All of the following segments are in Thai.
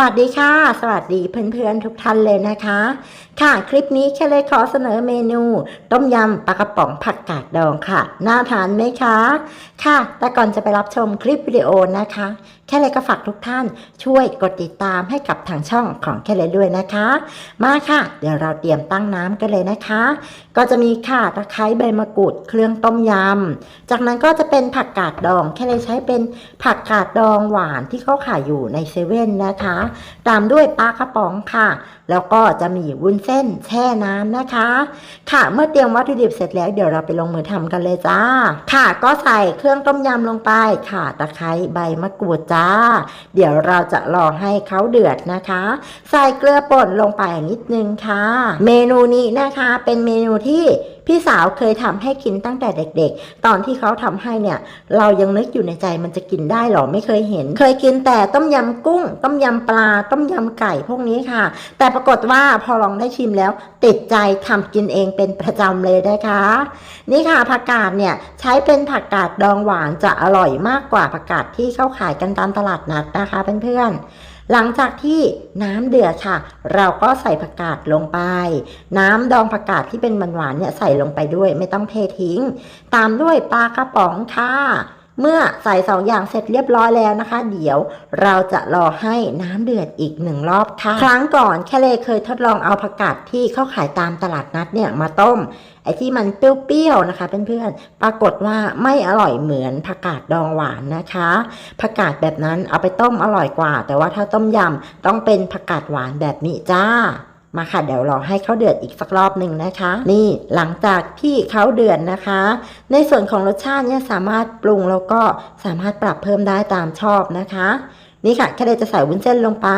วัสดีค่ะ สวัสดีเพื่อนๆทุกท่านเลยนะคะ ค่ะคลิปนี้แค่เลยขอเสนอเมนู ต้มยำปลากระป๋องผักกาดดองค่ะ น่าทานไหมคะ ค่ะ แต่ก่อนจะไปรับชมคลิปวิดีโอนะคะ แค่เลยก็ฝากทุกท่านช่วยกดติดตามให้กับทางช่องของแค่เลยด้วยนะคะ มาค่ะ เดี๋ยวเราเตรียมตั้งน้ำกันเลยนะคะ ก็จะมีข่าตะไคร้ใบมะกรูดเครื่องต้มยำจากนั้นก็จะเป็นผักกาดดอง แค่เลยใช้เป็นผักกาดดองหวานที่เขาขายอยู่ในเซเว่นนะคะตามด้วยปลากระป๋องค่ะ แล้วก็จะมีวุ้นเส้นแช่น้ำนะคะ ค่ะ เมื่อเตรียมวัตถุดิบเสร็จแล้วเดี๋ยวเราไปลงมือทำกันเลยจ้า ค่ะ ก็ใส่เครื่องต้มยำลงไปค่ะตะไคร้ใบมะกรูดจ้า เดี๋ยวเราจะรอให้เขาเดือดนะคะ ใส่เกลือป่นลงไปนิดนึงค่ะ เมนูนี้นะคะเป็นเมนูที่ พี่สาวเคยทำให้กินตั้งแต่เด็กๆ ตอนที่เขาทำให้เนี่ย เรายังนึกอยู่ในใจมันจะกินได้หรอไม่เคยเห็น เคยกินแต่ต้มยำกุ้ง ต้มยำปลา ต้มยำไก่พวกนี้ค่ะ แต่ปรากฏว่าพอลองได้ชิมแล้ว ติดใจทำกินเองเป็นประจำเลยนะคะ นี่ค่ะผักกาดเนี่ยใช้เป็นผักกาดดองหวานจะอร่อยมากกว่าผักกาดที่เข้าขายกันตามตลาดนัดนะคะเพื่อนๆ หลังจากที่น้ำเดือดค่ะ เราก็ใส่ผักกาดลงไป น้ำดองผักกาดที่เป็นหวานๆเนี่ยใส่ลงไปด้วยไม่ต้องเททิ้ง ตามด้วยปลากระป๋องค่ะ เมื่อใส่สองอย่างเสร็จเรียบร้อยแล้วนะคะ เดี๋ยวเราจะรอให้น้ำเดือดอีกหนึ่งรอบค่ะ ครั้งก่อนแค่เลยเคยทดลองเอาผักกาดที่เขาขายตามตลาดนัดเนี่ยมาต้ม ไอ้ที่มันเปรี้ยวๆนะคะเพื่อนๆปรากฏว่าไม่อร่อยเหมือนผักกาดดองหวานนะคะผักกาดแบบนั้นเอาไปต้มอร่อยกว่า แต่ว่าถ้าต้มยำต้องเป็นผักกาดหวานแบบนี้จ้า มาค่ะเดี๋ยวรอให้เขาเดือดอีกสักรอบหนึ่งนะคะ นี่หลังจากที่เขาเดือดนะคะ ในส่วนของรสชาติเนี่ยสามารถปรุงแล้วก็สามารถปรับเพิ่มได้ตามชอบนะคะ นี่ค่ะแค่เลยจะใส่วุ้นเส้นลงไป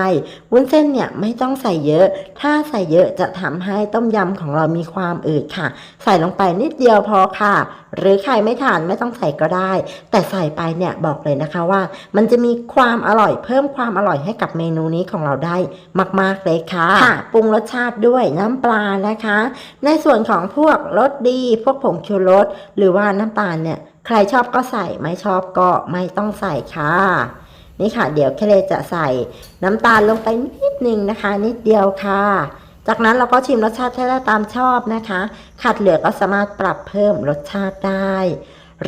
วุ้นเส้นเนี่ยไม่ต้องใส่เยอะ ถ้าใส่เยอะจะทำให้ต้มยำของเรามีความอืดค่ะ ใส่ลงไปนิดเดียวพอค่ะ หรือใครไม่ทานไม่ต้องใส่ก็ได้ แต่ใส่ไปเนี่ยบอกเลยนะคะว่า มันจะมีความอร่อยเพิ่มความอร่อยให้กับเมนูนี้ของเราได้มาก ๆเลยค่ะค่ะปรุงรสชาติด้วยน้ำปลานะคะ ในส่วนของพวกรสดี พวกผงชูรสหรือว่าน้ำตาลเนี่ยใครชอบก็ใส่ไม่ชอบก็ไม่ต้องใส่ค่ะ นี่ค่ะ เดี๋ยวแคเลจะใส่น้ำตาลลงไปนิดนึงนะคะ นิดเดียวค่ะ จากนั้นเราก็ชิมรสชาติได้ตามชอบนะคะ ขาดเหลือก็สามารถปรับเพิ่มรสชาติได้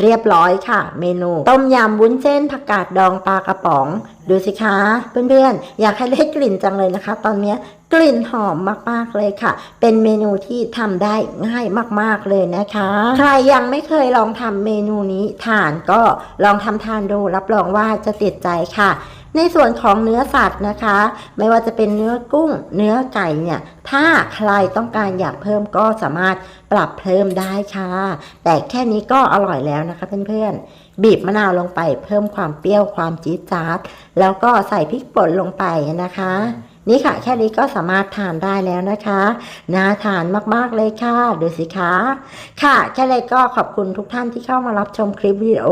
เรียบร้อยค่ะ เมนู ต้มยำวุ้นเส้นผักกาดดองปลากระป๋อง ดูสิคะ เพื่อนๆ อยากให้ได้กลิ่นจังเลยนะคะ ตอนนี้กลิ่นหอมมากๆเลยค่ะ เป็นเมนูที่ทำได้ง่ายมากๆเลยนะคะ ใครยังไม่เคยลองทำเมนูนี้ทานก็ลองทำทานดูรับรองว่าจะติดใจค่ะ ในส่วนของเนื้อสัตว์นะคะ ไม่ว่าจะเป็นเนื้อกุ้ง เนื้อไก่เนี่ย ถ้าใครต้องการอยากเพิ่มก็สามารถปรับเพิ่มได้ค่ะ แต่แค่นี้ก็อร่อยแล้วนะคะเพื่อนๆ บีบมะนาวลงไปเพิ่มความเปรี้ยวความจี๊ดจ๊าด แล้วก็ใส่พริกป่นลงไปนะคะ นี่ค่ะ แค่นี้ก็สามารถทานได้แล้วนะคะน่าทานมากๆเลยค่ะดูสิคะค่ะ แค่เลยก็ขอบคุณทุกท่านที่เข้ามารับชมคลิปวิดีโอ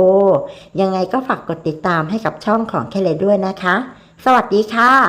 ยังไงก็ฝากกดติดตามให้กับช่องของแค่เลยด้วยนะคะ สวัสดีค่ะ